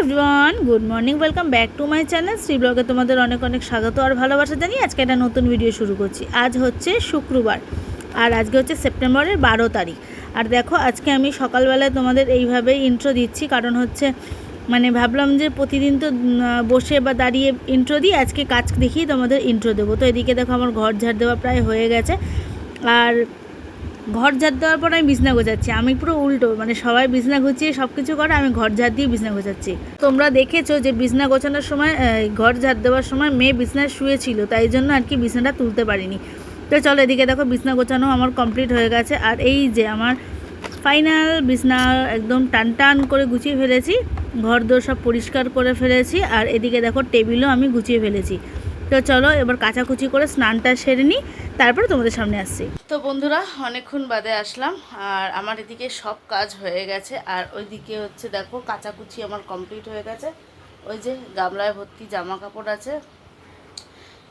Everyone good morning welcome back to my channel Shree ব্লগে তোমাদের অনেক অনেক স্বাগত আর ভালোবাসা জানিয়ে আজকে একটা নতুন ভিডিও শুরু করছি। আজ হচ্ছে শুক্রবার আর আজকে হচ্ছে সেপ্টেম্বরের বারো তারিখ। আর দেখো, আজকে আমি সকালবেলায় তোমাদের এইভাবেই ইন্ট্রো দিচ্ছি। কারণ হচ্ছে মানে ভাবলাম যে প্রতিদিন তো বসে বা দাঁড়িয়ে ইন্ট্রো দিই, আজকে কাজ দেখিয়ে তোমাদের ইন্ট্রো দেবো। তো এদিকে দেখো, আমার ঘর ঝাড় দেওয়া প্রায় হয়ে গেছে। আর ঘর ঝাড় দেওয়ার পর আমি বিছনা গোছাচ্ছি। আমি পুরো উল্টো মানে সবাই বিছনা গুছিয়ে সব কিছু করে, আমি ঘর ঝাড় দিয়ে বিছনা গোছাচ্ছি। তোমরা দেখেছ যে বিছনা গোছানোর সময় ঘর ঝাড় দেওয়ার সময় মেয়ে বিছনায় শুয়েছিল, তাই জন্য আর কি বিছনাটা তুলতে পারিনি। তো চলো এদিকে দেখো, বিছনা গোছানো আমার কমপ্লিট হয়ে গেছে। আর এই যে আমার ফাইনাল বিছনা একদম টান টান করে গুছিয়ে ফেলেছি ঘর দোর সব পরিষ্কার করে ফেলেছি, আর এদিকে দেখো টেবিলও আমি গুছিয়ে ফেলেছি। তো চলো এবার কাচাকুচি করে স্নানটা সেরে নিই, তারপরে তোমাদের সামনে আসছি। তো বন্ধুরা, অনেকক্ষণ বাদে আসলাম, আর আমার এদিকে সব কাজ হয়ে গেছে, আর ওইদিকে হচ্ছে দেখো কাচাকুচি আমার কমপ্লিট হয়ে গেছে। ওই যে গামলায় ভর্তি জামা কাপড় আছে।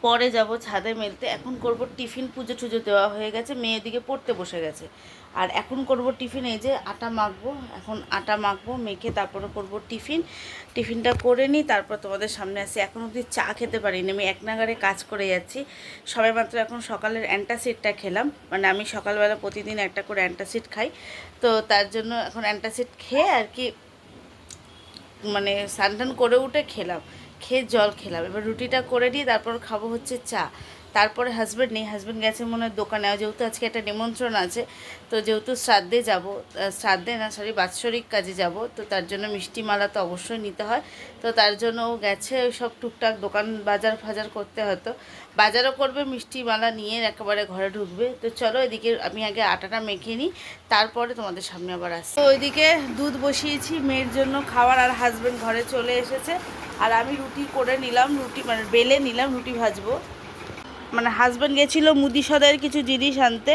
পরে যাব ছাদে মেলতে। এখন করব টিফিন পুজো টুজো দেওয়া হয়ে গেছে, মেয়ে দিকে পড়তে বসে গেছে। আর এখন করব টিফিন, এই যে আটা মাখবো। এখন আটা মাখবো, মেখে তারপরে করব টিফিন। টিফিনটা করে নিই, তারপর তোমাদের সামনে আসি। এখন অবধি চা খেতে পারিনি, আমি এক নাগারে কাজ করে যাচ্ছি। সবাই মাত্র এখন সকালের অ্যান্টাসিডটা খেলাম। মানে আমি সকালবেলা প্রতিদিন একটা করে অ্যান্টাসিড খাই। তো তার জন্য এখন অ্যান্টাসিড খেয়ে আর কি মানে স্নান করে উঠে খেলাম। খেয়ে জল খেলাম। এবার রুটিটা করে নিয়ে তারপর খাব হচ্ছে চা। তারপরে হাজব্যান্ড নেই হাজব্যান্ড গেছে মনে হয় দোকানে যেহেতু আজকে একটা নিমন্ত্রণ আছে, তো যেহেতু শ্রাদ্ধে যাব শ্রাদ্ধে না সরি বাৎসরিক কাজে যাব, তো তার জন্য মিষ্টি মালা তো অবশ্যই নিতে হয়, তো তার জন্য ও গেছে ওই সব টুকটাক দোকান বাজার ফাজার করতে হতো বাজারও করবে, মিষ্টি মালা নিয়ে একেবারে ঘরে ঢুকবে, তো চলো এদিকে আমি আগে আটাটা মেখে নিই, তারপরে তোমাদের সামনে আবার আসি তো ওইদিকে দুধ বসিয়েছি মেয়ের জন্য খাবার আর হাজব্যান্ড ঘরে চলে এসেছে, আর আমি রুটি করে নিলাম, রুটি মানে বেলে নিলাম, রুটি ভাজবো। মানে হাজব্যান্ড গেছিল মুদি সদাইয়ের কিছু জিনিস আনতে,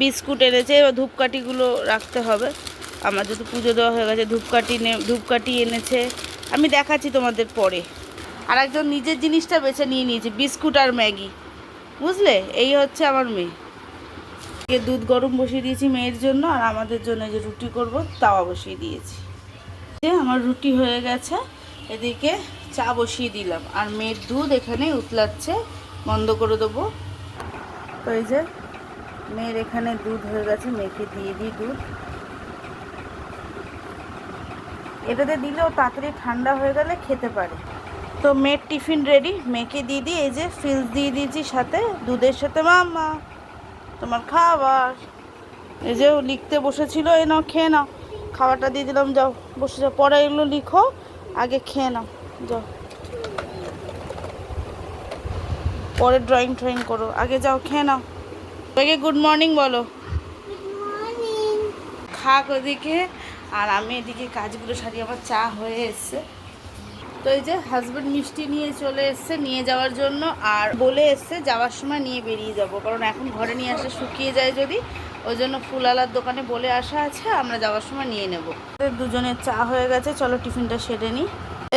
বিস্কুট এনেছে, এবার ধূপকাঠিগুলো রাখতে হবে। আমার যেহেতু পুজো দেওয়া হয়ে গেছে, ধূপকাঠি ধূপকাঠি এনেছে। আমি দেখাচ্ছি তোমাদের পরে। আর একজন নিজের জিনিসটা বেছে নিয়ে নিয়েছে, বিস্কুট আর ম্যাগি। বুঝলে? এই হচ্ছে আমার মেয়ে। দুধ গরম বসিয়ে দিয়েছি মেয়ের জন্য, আর আমাদের জন্য যে রুটি করব, তাওয়া বসিয়ে দিয়েছি। যে আমার রুটি হয়ে গেছে, এদিকে চা বসিয়ে দিলাম। আর মেয়ের দুধ এখানে উতলাচ্ছে। বন্ধ করে দেবো। তো এই যে মেয়ের এখানে দুধ হয়ে গেছে, মেয়েকে দিয়ে দিই দুধ। এটাতে দিলেও তাড়াতাড়ি ঠান্ডা হয়ে গেলে খেতে পারে। তো মেয়ের টিফিন রেডি মেয়েকে দিয়ে দিই, এই যে ফিলস দিয়ে দিয়েছি সাথে দুধের সাথে মামা তোমার খাবার। এই যে লিখতে বসেছিল, এ নাও, খেয়ে নাও। খাবারটা দিয়ে দিলাম, যাও, বসে যাও। পরে এগুলো লিখো, আগে খেয়ে নাও, যাও। পরে ড্রয়িং ট্রয়িং করো। আগে যাও, খেয়ে নাও। আগে গুড মর্নিং বলো। খাক ওদিকে, আর আমি এদিকে কাজগুলো সারি, আমার চা হয়ে এসছে। তো এই যে হাজব্যান্ড মিষ্টি নিয়ে চলে এসছে, নিয়ে যাওয়ার জন্য, আর বলে এসছে যাওয়ার সময় নিয়ে বেরিয়ে যাব, কারণ এখন ঘরে নিয়ে আসলে শুকিয়ে যায় যদি, ওই জন্য ফুলালার দোকানে বলে আসা আছে, আমরা যাওয়ার সময় নিয়ে নেব। দুজনের চা হয়ে গেছে, চলো টিফিনটা সেরে নিই।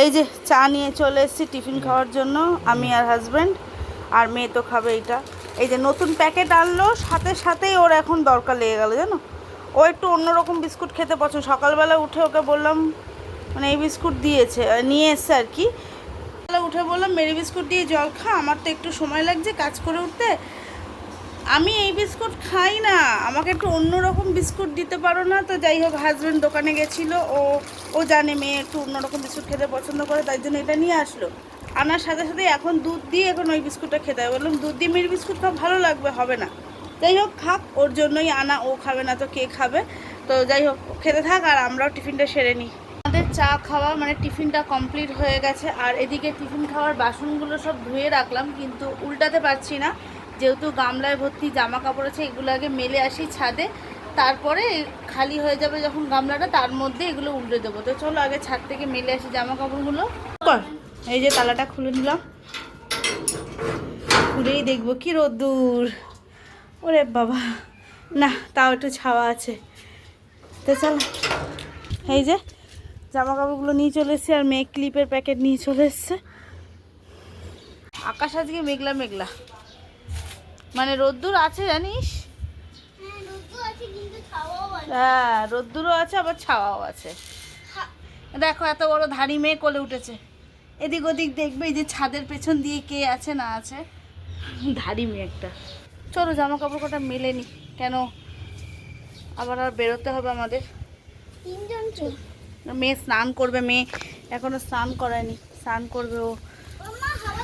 এই যে চা নিয়ে চলে এসেছি টিফিন খাওয়ার জন্য, আমি আর হাজব্যান্ড আর মেয়ে তো খাবে এইটা। এই যে নতুন প্যাকেট আনলো, সাথে সাথেই ওর এখন দরকার লেগে গেল, জানো? ও একটু অন্যরকম বিস্কুট খেতে পছন্দ। সকালবেলা উঠে ওকে বললাম মানে এই বিস্কুট দিয়েছে নিয়ে এসছে আর কি। উঠে বললাম, মেরি বিস্কুট দিয়ে জল খা, আমার তো একটু সময় লাগছে কাজ করে উঠতে। আমি এই বিস্কুট খাই না। আমাকে একটু অন্যরকম বিস্কুট দিতে পারো না? তো যাই হোক হাজব্যান্ড দোকানে গেছিল। ও ও জানে মেয়ে একটু অন্যরকম বিস্কুট খেতে পছন্দ করে, তাই জন্য এটা নিয়ে আসলো। আনার সাথে সাথে এখন দুধ দিয়ে এখন ওই বিস্কুটটা খেতে হবে। বললাম, দুধ দিয়ে মেয়ের বিস্কুট খাওয়া ভালো লাগবে, হবে না। যাই হোক, খাক, ওর জন্যই আনা, ও খাবে না তো কে খাবে? তো যাই হোক খেতে থাক আর আমরাও টিফিনটা সেরে নিই। আমাদের চা খাওয়া মানে টিফিনটা কমপ্লিট হয়ে গেছে। আর এদিকে টিফিন খাওয়ার বাসনগুলো সব ধুয়ে রাখলাম, কিন্তু উল্টাতে পারছি না। যেহেতু গামলায় ভর্তি জামা কাপড় আছে, এগুলো আগে মেলে আসি ছাদে। তারপরে খালি হয়ে যাবে যখন গামলাটা, তার মধ্যে এগুলো উল্টে দেবো। তো চলো আগে ছাদ থেকে মেলে আসি জামা কাপড়গুলো এই যে তালাটা খুলে নিলাম। খুলেই দেখব কি রোদ্দুর। ওরে বাবা। না, তাও একটু ছাওয়া আছে। তো চলো, এই যে জামা কাপড়গুলো নিয়ে চলে এসেছি আর মেয়ে ক্লিপের প্যাকেট নিয়ে চলে এসছে। আকাশ আজকে মেঘলা মেঘলা। মানে রোদ্দুর আছে জানিস? হ্যাঁ রোদ্দুরও আছে আবার ছাওয়াও আছে। দেখো এত বড় ধাড়ি মেয়ে কোলে উঠেছে। এদিক ওদিক দেখবে এই যে ছাদের পেছন দিয়ে কে আছে না আছে। ধাড়ি মেয়ে একটা। চলো জামা কাপড় কটা মেলে নি। কেন? আবার আর বেরোতে হবে আমাদের। মেয়ে স্নান করবে মেয়ে এখনও স্নান করায়নি। স্নান করবে ও।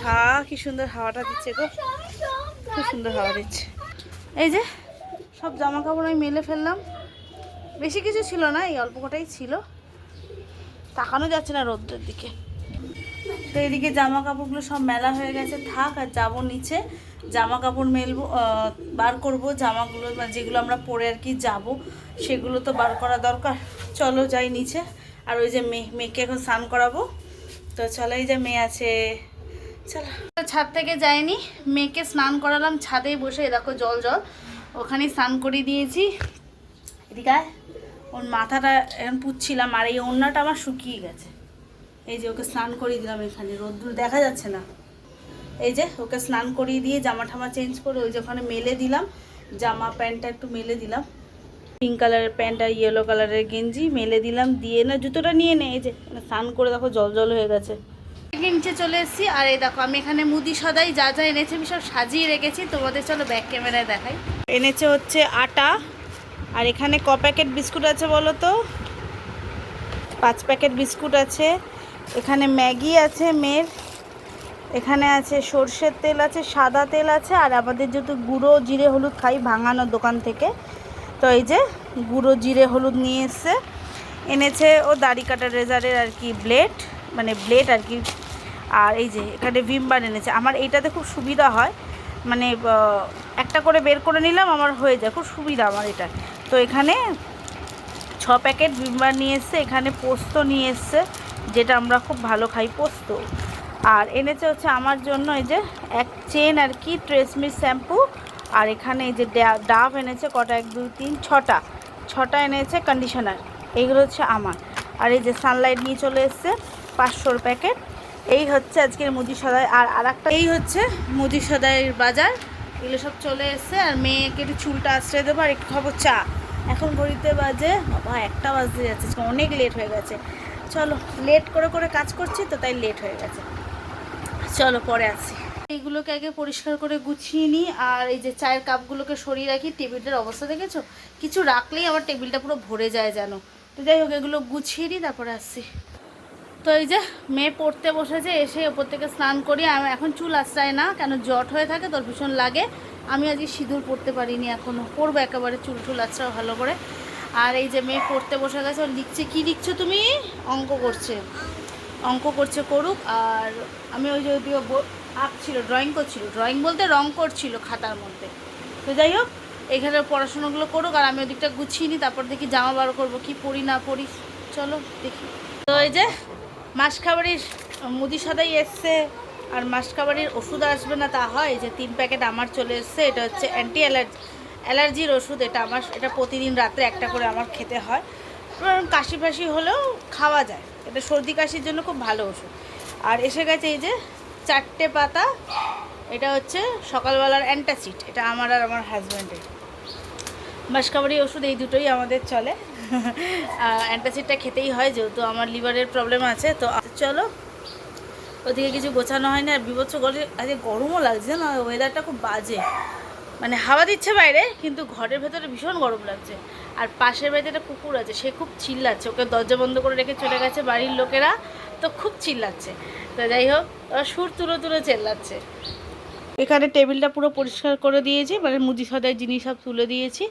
হা কি সুন্দর হাওয়াটা দিচ্ছে গো। সব খুব সুন্দর হাওয়া দিচ্ছে। এই যে সব জামা কাপড় আমি মেলে ফেললাম। বেশি কিছু ছিল না এই অল্প কটাই ছিল। তাকানো যাচ্ছে না রোদ্রের দিকে। তো এদিকে জামা কাপড়গুলো সব মেলা হয়ে গেছে। থাক আর যাব নিচে। জামা কাপড় মেলবো বার করব। জামাগুলো মানে যেগুলো আমরা পরে আর কি যাব সেগুলো তো বার করা দরকার। চলো যাই নিচে। আর ওই যে মেয়ে মেয়েকে এখন স্নান করাবো। তো চলো এই যে মেয়ে আছে। চলো। ছাদ থেকে যায়নি মেয়েকে স্নান করালাম ছাদেই বসে দেখো জল জল। ওখানেই স্নান করিয়ে দিয়েছি। এদিকে ওর মাথাটা এখন পুচ্ছিলাম আর এই ওড়নাটা আমার শুকিয়ে গেছে। এই যে ওকে স্নান করিয়ে দিলাম এখানে, রোদ্দুর দেখা যাচ্ছে না। এই যে ওকে স্নান করিয়ে দিয়ে জামা ঠামা চেঞ্জ করে ওই যে ওখানে মেলে দিলাম। জামা প্যান্টটা একটু মেলে দিলাম। পিঙ্ক কালারের প্যান্ট আর ইয়েলো কালারের গেঞ্জি মেলে দিলাম, দিয়ে না জুতোটা নিয়ে নে, এই যে স্নান করে দেখো জল জল হয়ে গেছে। নিচে চলে এসেছি। আর এই দেখো, আমি এখানে মুদি সদাই যা যা এনেছি আমি সব সাজিয়ে রেখেছি। তোমাদের চলো ব্যাক ক্যামেরায় দেখাই। এনেছে হচ্ছে আটা, আর এখানে ক প্যাকেট বিস্কুট আছে বলো তো? পাঁচ প্যাকেট বিস্কুট আছে। এখানে ম্যাগি আছে মেয়ের। এখানে আছে সর্ষের তেল আছে, সাদা তেল আছে, আর আমাদের যেহেতু গুঁড়ো, জিরে, হলুদ খাই ভাঙানো দোকান থেকে। তো এই যে গুঁড়ো, জিরে, হলুদ নিয়ে এসছে। এনেছে ও দাড়ি কাটার রেজারের আর কি ব্লেড মানে ব্লেড আর কি আর এই যে এখানে ভিমবার এনেছে। আমার এইটাতে খুব সুবিধা হয়। মানে একটা করে বের করে নিলাম, আমার হয়ে যায়। খুব সুবিধা আমার এটা তো এখানে ছ প্যাকেট ভিমবার নিয়ে এসছে। এখানে পোস্ত নিয়ে এসছে, যেটা আমরা খুব ভালো খাই পোস্ত। আর এনেছে হচ্ছে আমার জন্য এই যে এক চেন আর কি ট্রেসমির শ্যাম্পু। আর এখানে এই যে ডাভ এনেছে কটা? এক, দুই, তিন, ছটা। ছটা এনেছে কন্ডিশনার। এইগুলো হচ্ছে আমার। আর এই যে সানলাইট নিয়ে চলে এসছে, পাঁচশোর প্যাকেট। এই হচ্ছে আজকের মুদি সদাই। আর আর একটা এই হচ্ছে মুদি সদাইয়ের বাজার। এগুলো সব চলে এসছে। আর মেয়েকে একটু চুলটা আশ্রয় দেবো আর একটু খাব চা। এখন ঘড়িতে বাজে, বাবা, একটা বাজতে যাচ্ছে। অনেক লেট হয়ে গেছে। চলো লেট করে করে কাজ করছি তো, তাই লেট হয়ে গেছে। চলো, পরে আসি। এইগুলোকে আগে পরিষ্কার করে গুছিয়ে নিই। আর এই যে চায়ের কাপগুলোকে সরিয়ে রাখি। টেবিলটার অবস্থা দেখেছ? কিছু রাখলেই আমার টেবিলটা পুরো ভরে যায় যেন। তো যাই হোক, এগুলো গুছিয়ে নিই, তারপরে আসছি তো এই যে মেয়ে পড়তে বসেছে, এসে ওপর থেকে স্নান করি আমি এখন চুল আশ্রায় না, কেন জট হয়ে থাকে, তোর ভীষণ লাগে। আমি আজকে সিঁদুর পড়তে পারিনি এখনও পড়ব একেবারে চুল টুল আশ্রাও ভালো করে। আর এই যে মেয়ে পড়তে বসে গেছে লিখছে, কী লিখছো তুমি? অঙ্ক করছে। অঙ্ক করছে করুক, আর আমি ওই যে ওদিকে ব- আঁকছিল ড্রয়িং করছিল ড্রয়িং বলতে রং করছিল খাতার মধ্যে। তো যাই হোক, এখানে পড়াশোনাগুলো করুক, আর আমি ওদিকটা গুছিয়ে নিই তারপর দেখি জামা বার করব, কি পড়ি না পড়ি, চলো দেখি। তো এই যে মাসখাবাড়ির মুদি সদাই এসছে আর মাসখাবাড়ির ওষুধ আসবে না, তা হয় যে তিন প্যাকেট আমার চলে এসছে, এটা হচ্ছে অ্যান্টি অ্যালার্জি অ্যালার্জির ওষুধ, এটা আমার, এটা প্রতিদিন রাত্রে একটা করে আমার খেতে হয়। কাশি ফাশি হলেও খাওয়া যায়, এটা সর্দি কাশির জন্য খুব ভালো ওষুধ। আর এসে গেছে এই যে চারটে পাতা, এটা হচ্ছে সকালবেলার অ্যান্টাসিড এটা আমার আর আমার হাজব্যান্ডের মাসকাবারি ওষুধ এই দুটোই আমাদের চলে। অ্যান্টাসিডটা খেতেই হয়, যেহেতু আমার লিভারের প্রবলেম আছে, তো চলো। ওদিকে কিছু গোছানো হয় না, আর বিভৎস গরম আজকে গরমও লাগছে না ওয়েদারটা খুব বাজে। মানে হাওয়া দিচ্ছে বাইরে, কিন্তু ঘরের ভেতরে ভীষণ গরম লাগছে। আর পাশের বাড়িতে একটা কুকুর আছে, সে খুব চিল্লাচ্ছে। ওকে দরজা বন্ধ করে রেখে চলে গেছে বাড়ির লোকেরা, তো খুব চিল্লাচ্ছে। তো যাই হোক, ওরা সুর তুলো তুলো চেল্লাচ্ছে। এখানে টেবিলটা পুরো পরিষ্কার করে দিয়েছি মানে মুদি সদাই জিনিস সব তুলে দিয়েছি।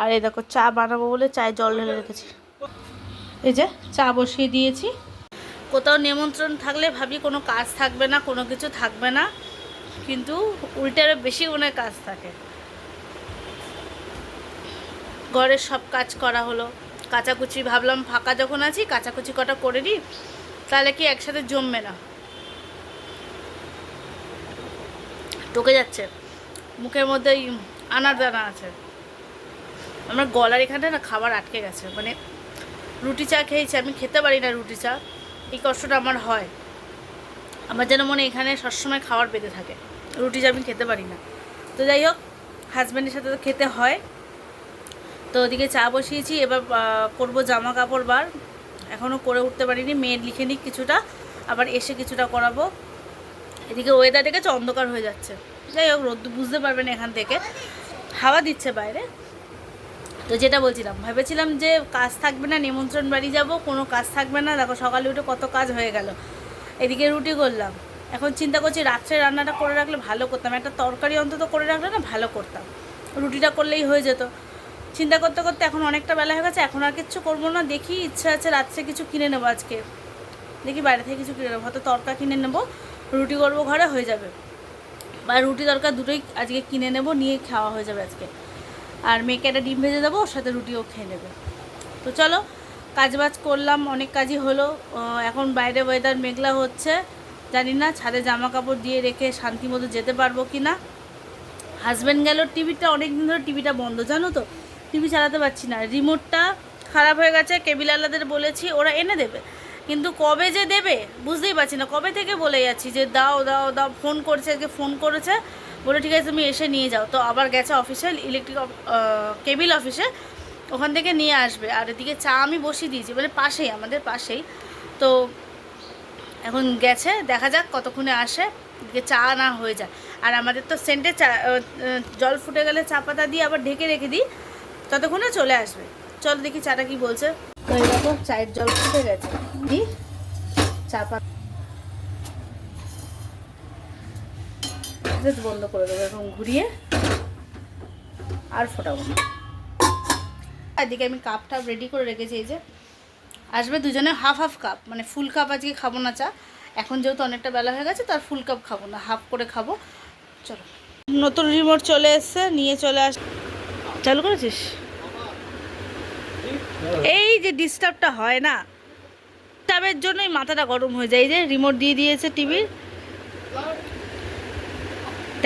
আর এই দেখো চা বানাবো বলে চায়ে জল ঢেলে রেখেছি। এই যে চা বসিয়ে দিয়েছি। কোথাও নিমন্ত্রণ থাকলে ভাবি কোনো কাজ থাকবে না, কোনো কিছু থাকবে না, কিন্তু উল্টে আরও বেশি মনে কাজ থাকে। ঘরের সব কাজ করা হলো। কাচাকুচি ভাবলাম ফাঁকা যখন আছি, কাচাকুচি কটা করে নিই, তাহলে কি একসাথে জমবে না। ঢুকে যাচ্ছে। মুখের মধ্যে আনার দানা আছে। আমার গলার এখানে না খাবার আটকে গেছে। মানে রুটি চা খেয়েছি, আমি খেতে পারি না রুটি চা। এই কষ্টটা আমার হয়। আমার যেন মনে এখানে সবসময় খাবার পেতে থাকে। রুটি চা আমি খেতে পারি না। তো যাই হোক হাজব্যান্ডের সাথে তো খেতে হয়। তো ওদিকে চা বসিয়েছি, এবার করব জামা কাপড় বার। এখনও করে উঠতে পারিনি, মেয়ের লিখে নিক কিছুটা। আবার এসে কিছুটা করাবো। এদিকে ওয়েদার দেখেছে, অন্ধকার হয়ে যাচ্ছে। যাই হোক, রোদ, বুঝতে পারবেন এখান থেকে। হাওয়া দিচ্ছে বাইরে। তো যেটা বলছিলাম, ভেবেছিলাম যে কাজ থাকবে না, নিমন্ত্রণ বাড়ি যাব, কোনো কাজ থাকবে না। দেখো সকালে উঠে কত কাজ হয়ে গেল। এদিকে রুটি করলাম। এখন চিন্তা করছি রাত্রে রান্নাটা করে রাখলে ভালো করতাম। একটা তরকারি অন্তত করে রাখলে না ভালো করতাম। রুটিটা করলেই হয়ে যেত। চিন্তা করতে করতে এখন অনেকটা বেলা হয়ে গেছে। এখন আর কিচ্ছু করব না। দেখি ইচ্ছা আছে রাত্রে কিছু কিনে নেব আজকে। দেখি বাইরে থেকে কিছু কিনে নেব। হয়তো তরকা কিনে নেব। রুটি করব, ঘরে হয়ে যাবে। বা রুটি তরকা দুটোই আজকে কিনে নেব, নিয়ে খাওয়া হয়ে যাবে আজকে। আর মেয়েকে একটা ডিম ভেজে দেবো, ওর সাথে রুটিও খেয়ে নেবে। তো চলো, কাজবাজ করলাম, অনেক কাজই হলো। এখন বাইরে ওয়েদার মেঘলা হচ্ছে। জানি না, ছাদে জামা কাপড় দিয়ে রেখে শান্তি মতো যেতে পারব কি না হাজব্যান্ড গেল, টিভিটা অনেক দিন ধরে টিভিটা বন্ধ, জানো তো? টিভি চালাতে পারছি না। রিমোটটা খারাপ হয়ে গেছে কেবিল আলাদের বলেছি, ওরা এনে দেবে। কিন্তু কবে যে দেবে, বুঝতেই পারছি না। কবে থেকে বলে যাচ্ছি যে, দাও দাও দাও ফোন করছে, আজকে ফোন করেছে। বলে, ঠিক আছে, তুমি এসে নিয়ে যাও। তো আবার গেছে অফিসে ইলেকট্রিক কেবিল অফিসে ওখান থেকে নিয়ে আসবে। আর এদিকে চা আমি বসিয়ে দিয়েছি মানে পাশেই, আমাদের পাশেই। তো এখন গেছে, দেখা যাক কতক্ষণে আসে। এদিকে চা না হয়ে যায়। আর আমাদের তো সেন্টে চা জল ফুটে গেলে চা পাতা দিয়ে আবার ঢেকে রেখে দিই, ততক্ষণে চলে আসবে। চল দেখি চাটা কি বলছে। চায়ের জল ফুটে গেছে। দি চা পাতা জাস্ট বন্ধ করে দেবো এখন ঘুরিয়ে আর ফোটাবো না। এদিকে আমি কাপ টাপ রেডি করে রেখেছি এই যে। আসবে দুজনে হাফ হাফ কাপ মানে ফুল কাপ আজকে খাব না চা। এখন যেহেতু অনেকটা বেলা হয়ে গেছে তার ফুল কাপ খাব না হাফ করে খাব। চলো। নতুন রিমোট চলে এসছে নিয়ে চলে আস চালু করেছিস? এই যে ডিস্টার্বটা হয় না। ডিস্টার্বের জন্যই মাথাটা গরম হয়ে যায় এই যে রিমোট দিয়ে দিয়েছে টিভির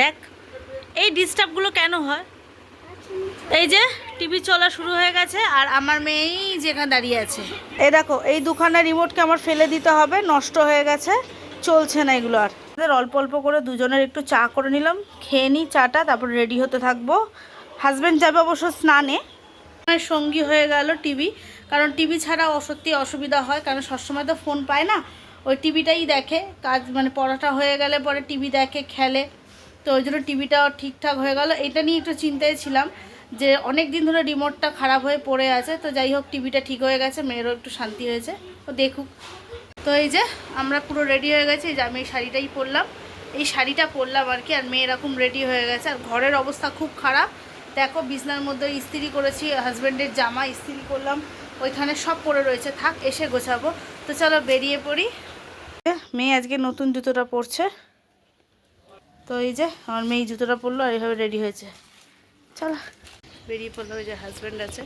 দেখ, এই ডিস্টার্বগুলো কেন হয়? এই যে টিভি চলা শুরু হয়ে গেছে আর আমার মেয়েই যেখানে দাঁড়িয়ে আছে। এই দেখো, এই দুখানা রিমোটকে আমার ফেলে দিতে হবে, নষ্ট হয়ে গেছে, চলছে না এগুলো আর। আমাদের অল্প অল্প করে দুজনের একটু চা করে নিলাম, খেয়ে নিই চাটা, তারপর রেডি হতে থাকব। হাজব্যান্ড যাবে অবশ্য স্নানে। সঙ্গী হয়ে গেল টিভি কারণ টিভি ছাড়া সত্যি অসুবিধা হয়, কারণ সবসময় তো ফোন পায় না। ওই টিভিটাই দেখে, কাজ মানে পড়াটা হয়ে গেলে পরে টিভি দেখে, খেলে। তো ওই জন্য টিভিটাও ঠিকঠাক হয়ে গেল। এটা নিয়ে একটু চিন্তায় ছিলাম যে অনেক দিন ধরে রিমোটটা খারাপ হয়ে পড়ে আছে, তো যাই হোক টিভিটা ঠিক হয়ে গেছে, মেয়েরও একটু শান্তি হয়েছে। ও দেখুক। তো এই যে আমরা পুরো রেডি হয়ে গেছি যে আমি এই শাড়িটাই পরলাম। এই শাড়িটা পরলাম আর কি, আর মেয়ে এরকম রেডি হয়ে গেছে। আর ঘরের অবস্থা খুব খারাপ। দেখো, বিছনার মধ্যে ইস্ত্রি করেছি হাজব্যান্ডের জামা ইস্ত্রি করলাম, ওইখানে সব পরে রয়েছে। থাক, এসে গোছাবো। তো চলো বেরিয়ে পড়ি। মেয়ে আজকে নতুন জুতোটা পরছে। তো এই যে আমার মেয়ে জুতোটা পরলো আর এইভাবে রেডি হয়েছে। চলো বেরিয়ে পড়ল ওই যে হাজব্যান্ড আছে।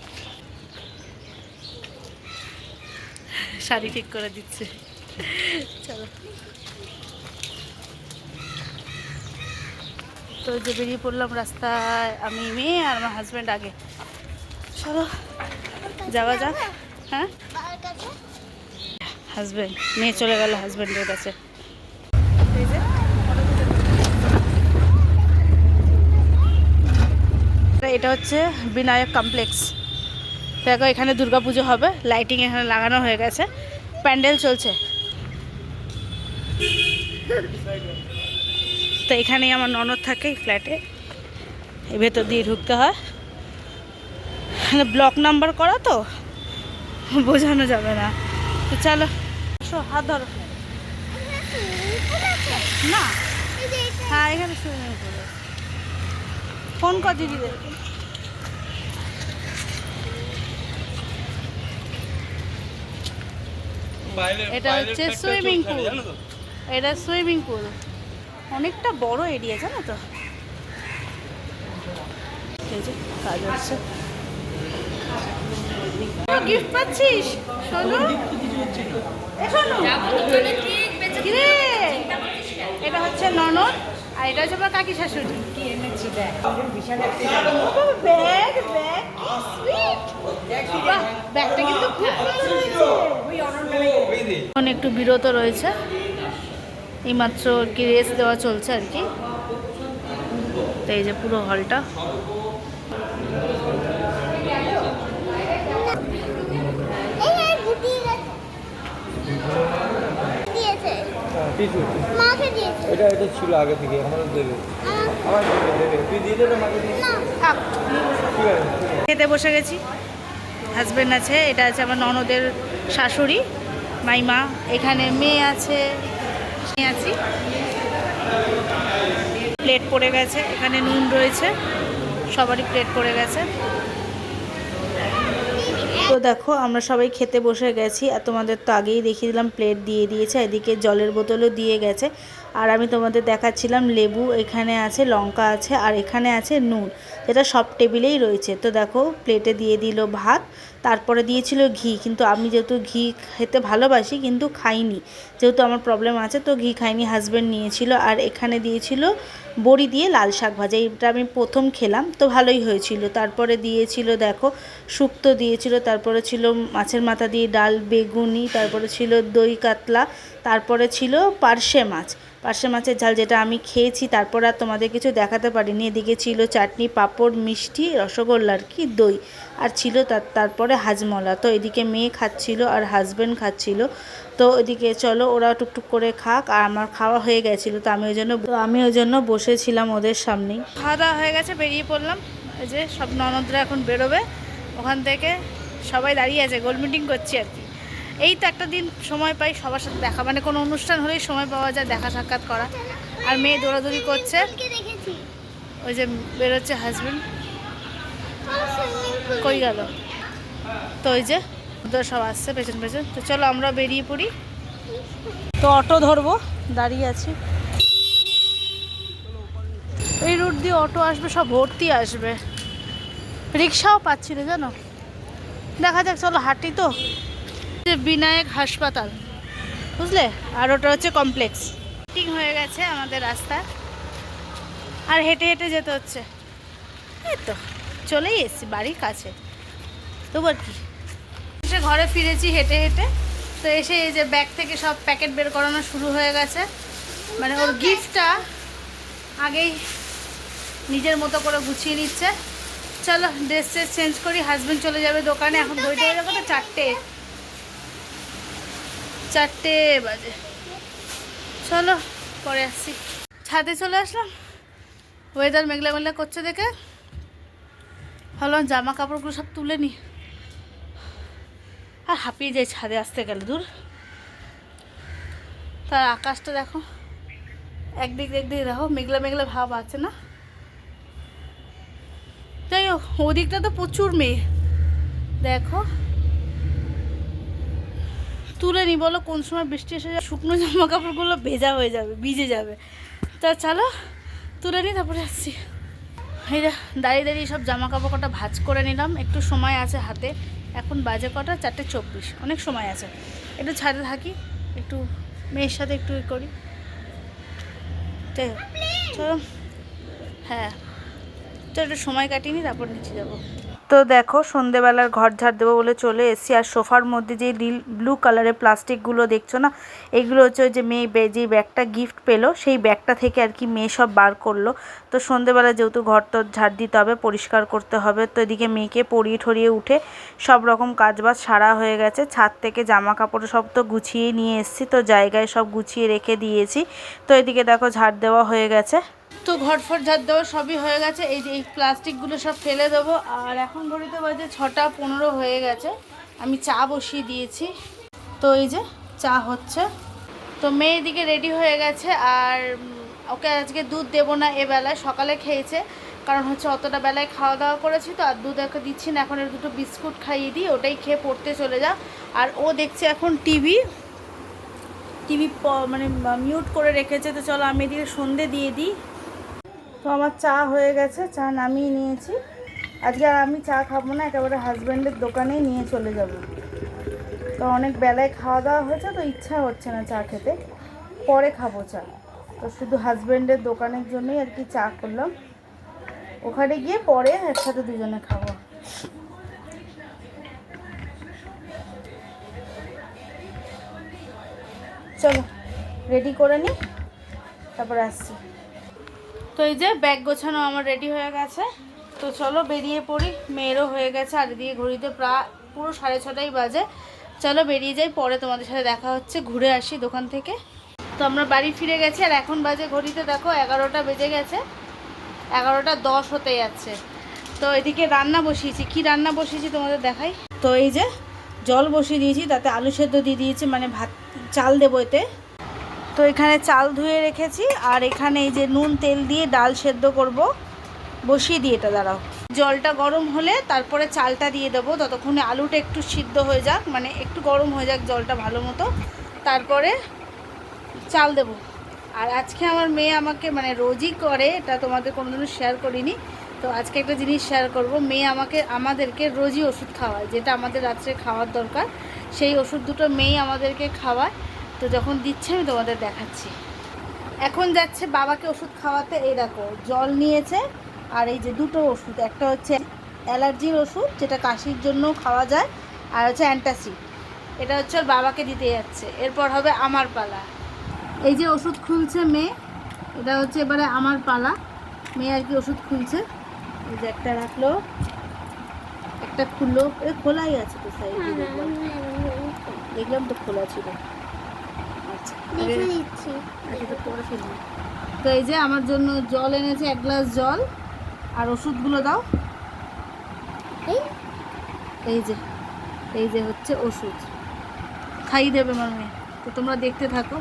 শাড়ি ঠিক করে দিচ্ছে। চলো। তো ওই যে বেরিয়ে পড়লাম রাস্তায় আমি মেয়ে আর আমার হাজব্যান্ড আগে। চলো যাওয়া যাক। হ্যাঁ? হাজব্যান্ড মেয়ে চলে গেল হাজব্যান্ডের কাছে এই যে, এটা হচ্ছে বিনায়ক কমপ্লেক্স দেখো, এখানে দুর্গাপুজো হবে লাইটিং এখানে লাগানো হয়ে গেছে। প্যান্ডেল চলছে। তো এখানেই আমার ননদ থাকে এই ফ্ল্যাটে এই ভেতর দিয়ে ঢুকতে হয়। ব্লক নাম্বার করা তো? বোঝানো যাবে না। তো চলো হাত ধরো। না। হ্যাঁ এখানে ফোন কর দিদিদের। এটা হচ্ছে সুইমিং পুল। এটা সুইমিং পুল। অনেকটা বড় এরিয়া জানো তো? কাজ হচ্ছে। গিফট পাচ্ছিস? শোনো শোনো কিরে? এটা হচ্ছে ননদ আর এটা হচ্ছে কাকি শাশুড়ি। কি এনেছি দেখ। Bag bag. এখন একটু বিরত রয়েছে। এইমাত্র কি রেস্ট দেওয়া চলছে আর কি। তো এই যে পুরো হলটা এই এই গুটি টিস্যু এটা এটা ছিল আগে থেকে দেবে। আমার আমার দেবে। তুই দিয়ে আছে। খেতে বসে গেছি। হাজব্যান্ড আছে এটা আছে আমার ননদের শাশুড়ি মাইমা। এখানে মেয়ে আছে মেয়ে আছি। প্লেট পড়ে গেছে এখানে নুন রয়েছে। সবারই প্লেট পড়ে গেছে। তো দেখো, আমরা সবাই খেতে বসে গেছি আর তোমাদের তো আগেই দেখিয়ে দিলাম প্লেট দিয়ে দিয়েছে, এদিকে জলের বোতলও দিয়ে গেছে। আর আমি তোমাদের দেখাচ্ছিলাম লেবু, এখানে আছে লঙ্কা আছে আর এখানে আছে নুন, যেটা সব টেবিলেই রয়েছে। তো দেখো, প্লেটে দিয়ে দিল ভাত, তারপরে দিয়েছিল ঘি, কিন্তু আমি যেহেতু ঘি খেতে ভালোবাসি, কিন্তু খাইনি। যেহেতু আমার প্রবলেম আছে, তো ঘি খাইনি হাজব্যান্ড নিয়েছিল আর এখানে দিয়েছিল বড়ি দিয়ে লাল শাক ভাজা এটা আমি প্রথম খেলাম, তো ভালোই হয়েছিল। তারপরে দিয়েছিল, দেখো, শুক্তো দিয়েছিল, তারপরে ছিল মাছের মাথা দিয়ে ডাল, বেগুনি, তারপরে ছিল দই কাতলা, তারপরে ছিল পার্শে মাছ। পার্শে মাছের ঝাল যেটা আমি খেয়েছি, তারপর আর তোমাদের কিছু দেখাতে পারিনি। এদিকে ছিল চাটনি, পাঁপড়, মিষ্টি রসগোল্লার কি, দই। আর ছিল তার, তারপরে হাজমলা। তো এদিকে মেয়ে খাচ্ছিল আর হাজব্যান্ড খাচ্ছিল। তো এদিকে চলো ওরা টুকটুক করে খাক, আর আমার খাওয়া হয়ে গেছিল, তো আমি ওই জন্য আমি ওই জন্য বসেছিলাম ওদের সামনেই। খাওয়া দাওয়া হয়ে গেছে, বেরিয়ে পড়লাম। এই যে সব ননদরা এখন বেরোবে। ওখান থেকে সবাই দাঁড়িয়ে আছে, গোল মিটিং করছি আর কি। এই তো একটা দিন সময় পাই সবার সাথে দেখা। মানে কোনো অনুষ্ঠান হলেই সময় পাওয়া যায় দেখা সাক্ষাৎ করা। আর মেয়ে দৌড়াদৌড়ি করছে। ওই যে বেরোচ্ছে হাজব্যান্ড কই গেল? তো ওই যে সব আসছে পেছন পেছন। তো চলো আমরা বেরিয়ে পড়ি। তো অটো ধরবো দাঁড়িয়ে আছি। এই রুট দিয়ে অটো আসবে সব ভর্তি আসবে। রিক্সাও পাচ্ছি না জানো? দেখা যাক চলো হাঁটি তো। যে বিনায়ক হাসপাতাল। বুঝলে? আর ওটা হচ্ছে কমপ্লেক্স। মিটিং হয়ে গেছে আমাদের রাস্তা। আর হেঁটে হেঁটে যেতে হচ্ছে। এই তো, চলেই এসেছি বাড়ির কাছে। তবু কি? এসে ঘরে ফিরেছি হেঁটে হেঁটে। তো এসে এই যে ব্যাগ থেকে সব প্যাকেট বের করানো শুরু হয়ে গেছে। মানে ওর গিফটটা আগেই নিজের মতো করে গুছিয়ে নিচ্ছে। চলো ড্রেস চেঞ্জ করি। হাজব্যান্ড চলে যাবে দোকানে। এখন বইটা যাবে তো চারটে। চারটে বাজে। চলো, পরে আসছি। ছাদে চলে আসলাম। ওয়েদার মেঘলা মেঘলা করছে দেখে। ভাবলাম জামা কাপড়গুলো সব তুলে নি। আর হাঁপিয়ে যাই ছাদে আসতে গেলে, দূর। তার আকাশটা দেখো, একদিক একদিক দেখো, মেঘলা মেঘলা ভাব আছে না? যাই হোক, ওদিকটা তো প্রচুর মেয়ে দেখো তুলে নি বলো কোন সময় বৃষ্টি এসে যাবে? শুকনো জামা কাপড়গুলো ভেজা হয়ে যাবে ভিজে যাবে। তা চলো তুলে নি তারপরে আসছি। এই দাঁড়িয়ে দাঁড়িয়ে সব জামা কাপড় কটা ভাজ করে নিলাম। একটু সময় আছে হাতে। এখন বাজে কটা? চারটে চব্বিশ। অনেক সময় আছে। একটু ছাদে থাকি একটু মেয়ের সাথে একটু ই করি। হোক, চলো। হ্যাঁ। তো একটু সময় কাটিয়ে নি তারপর নিচে যাব। তো দেখো, সন্ধেবেলার ঘর ঝাড় দেবো বলে চলে এসেছি। আর সোফার মধ্যে যে নীল ব্লু কালারের প্লাস্টিকগুলো দেখছ না, এগুলো হচ্ছে ওই যে মেয়ে যে ব্যাগটা গিফট পেল, সেই ব্যাগটা থেকে আর কি মেয়ে সব বার করল। তো সন্ধেবেলা যেহেতু ঘর তো ঝাড় দিতে হবে, পরিষ্কার করতে হবে, তো এদিকে মেয়েকে পরিয়ে ঠরিয়ে উঠে সব রকম কাজবাজ সারা হয়ে গেছে। ছাদ থেকে জামা কাপড় সব তো গুছিয়ে নিয়ে এসেছি, তো জায়গায় সব গুছিয়ে রেখে দিয়েছি। তো এদিকে দেখো ঝাড় দেওয়া হয়ে গেছে। তো ঘর ফর ঝাড় দেওয়া সবই হয়ে গেছে। এই যে এই প্লাস্টিকগুলো সব ফেলে দেবো। আর এখন ঘড়িতে বাজে ছটা পনেরো হয়ে গেছে। আমি চা বসিয়ে দিয়েছি। তো এই যে চা হচ্ছে। তো মেয়ে এদিকে রেডি হয়ে গেছে। আর ওকে আজকে দুধ দেবো না এ বেলায়, সকালে খেয়েছে। কারণ হচ্ছে অতটা বেলায় খাওয়া দাওয়া করেছি তো, আর দুধ ওকে দিচ্ছি না। এখন এর দুটো বিস্কুট খাইয়ে দিই, ওটাই খেয়ে পড়তে চলে যা আর ও দেখছে এখন টিভি। টিভি মানে মিউট করে রেখেছে। তো চলো আমি এদিকে সন্ধে দিয়ে দিই। তো আমার চা হয়ে গেছে, চা নামিয়ে নিয়েছি। আজকে আর আমি চা খাব না, একেবারে হাজব্যান্ডের দোকানেই নিয়ে চলে যাব। তো অনেক বেলায় খাওয়া দাওয়া হয়েছে, তো ইচ্ছা হচ্ছে না চা খেতে। পরে খাব চা। তো শুধু হাজব্যান্ডের দোকানের জন্যই আর কি চা করলাম। ওখানে গিয়ে পরে একসাথে দুজনে খাব। চলো রেডি করে নিই তারপরে আসছি। তো এই যে ব্যাগ গোছানো আমার রেডি হয়ে গেছে। তো চলো বেরিয়ে পড়ি। মেয়েরও হয়ে গেছে, আর দিয়ে ঘড়িতে প্রায় পুরো সাড়ে ছটাই বাজে। চলো বেরিয়ে যাই, পরে তোমাদের সাথে দেখা হচ্ছে, ঘুরে আসি দোকান থেকে। তো আমরা বাড়ি ফিরে গেছি, আর এখন বাজে ঘড়িতে দেখো এগারোটা বেজে গেছে। এগারোটা দশ হতে যাচ্ছে। তো এদিকে রান্না বসিয়েছি। কি রান্না বসিয়েছি তোমাদের দেখাই? তো এই যে জল বসিয়ে দিয়েছি, তাতে আলু সেদ্ধ দিয়ে দিয়েছি মানে ভাত, চাল দেবো এতে। তো এখানে চাল ধুয়ে রেখেছি, আর এখানে এই যে নুন, তেল দিয়ে ডাল সেদ্ধ করব। বসিয়ে দিয়ে এটা, দাঁড়াও। জলটা গরম হলে তারপরে চালটা দিয়ে দেবো, ততক্ষণে আলুটা একটু সিদ্ধ হয়ে যাক মানে একটু গরম হয়ে যাক জলটা ভালো মতো। তারপরে চাল দেবো। আর আজকে আমার মেয়ে আমাকে মানে রোজই করে, এটা তোমাদের কোনোদিনও শেয়ার করিনি। তো আজকে একটা জিনিস শেয়ার করব, মেয়ে আমাকে, আমাদেরকে রোজই ওষুধ খাওয়ায়, যেটা আমাদের রাত্রে খাওয়ার দরকার। সেই ওষুধ দুটো মেয়ে আমাদেরকে খাওয়ায়। তো যখন দিচ্ছে, আমি তোমাদের দেখাচ্ছি। এখন যাচ্ছে বাবাকে ওষুধ খাওয়াতে। এই দেখো, জল নিয়েছে, আর এই যে দুটো ওষুধ। একটা হচ্ছে অ্যালার্জির ওষুধ, যেটা কাশির জন্য খাওয়া যায়, আর হচ্ছে অ্যান্টাসিড। এটা হচ্ছে ওর বাবাকে দিতে যাচ্ছে। এরপর হবে আমার পালা। এই যে ওষুধ খুলছে মেয়ে, এটা হচ্ছে এবারে আমার পালা। মেয়ে আর কি ওষুধ খুলছে। এই যে একটা রাখল, একটা খুললো। এ খোলাই আছে তো সাইড দেখলাম তো খোলা ছিল আচ্ছা দেখে আগে- দিচ্ছি আচ্ছা তো এই যে আমার জন্য জল এনেছে এক গ্লাস জল। আর ওষুধগুলো দাও। এই? যে এই যে হচ্ছে ওষুধ। খাইয়ে দেবে আমার মেয়ে। তো তোমরা দেখতে থাকো।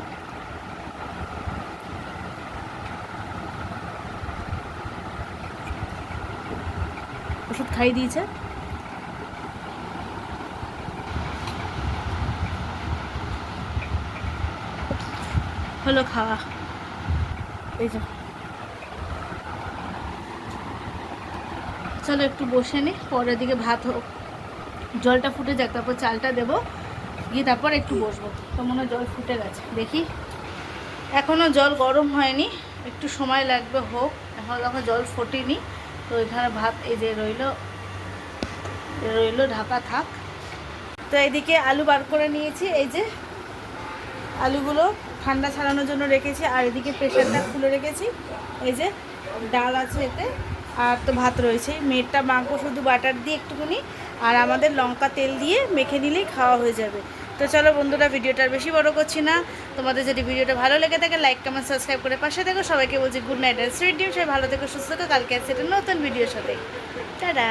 ওষুধ খাইয়ে দিয়েছে। হলো খাওয়া। এই যে। চলো একটু বসে নি, পরের দিকে ভাত হোক। জলটা ফুটে যাক, তারপর চালটা দেবো। গিয়ে তারপর একটু বসবো। তো মনে জল ফুটে গেছে। দেখি। এখনও জল গরম হয়নি। একটু সময় লাগবে, হোক। এখন যখন জল ফোটেনি। তো এখানে ভাত এই যে রইল। রইল, ঢাকা থাক। তো এইদিকে আলু বার করে নিয়েছি। এই যে আলুগুলো ঠান্ডা ছাড়ানোর জন্য রেখেছি, আর এদিকে প্রেশারটা খুলে রেখেছি। এই যে ডাল আছে এতে, আর তো ভাত রয়েছে। মেয়েরটা মাংস শুধু বাটার দিয়ে একটুখানি, আর আমাদের লঙ্কা তেল দিয়ে মেখে নিলেই খাওয়া হয়ে যাবে। তো চলো বন্ধুরা, ভিডিওটা আর বেশি বড় করছি না। তোমাদের যদি ভিডিওটা ভালো লেগে থাকে লাইক কমেন্ট সাবস্ক্রাইব করে পাশে থেকো। সবাইকে বলছি গুড নাইট আর সুইট ডিম সবাই ভালো থেকো, সুস্থ থেকো। কালকে আছে একটা নতুন ভিডিওর সাথে। টাটা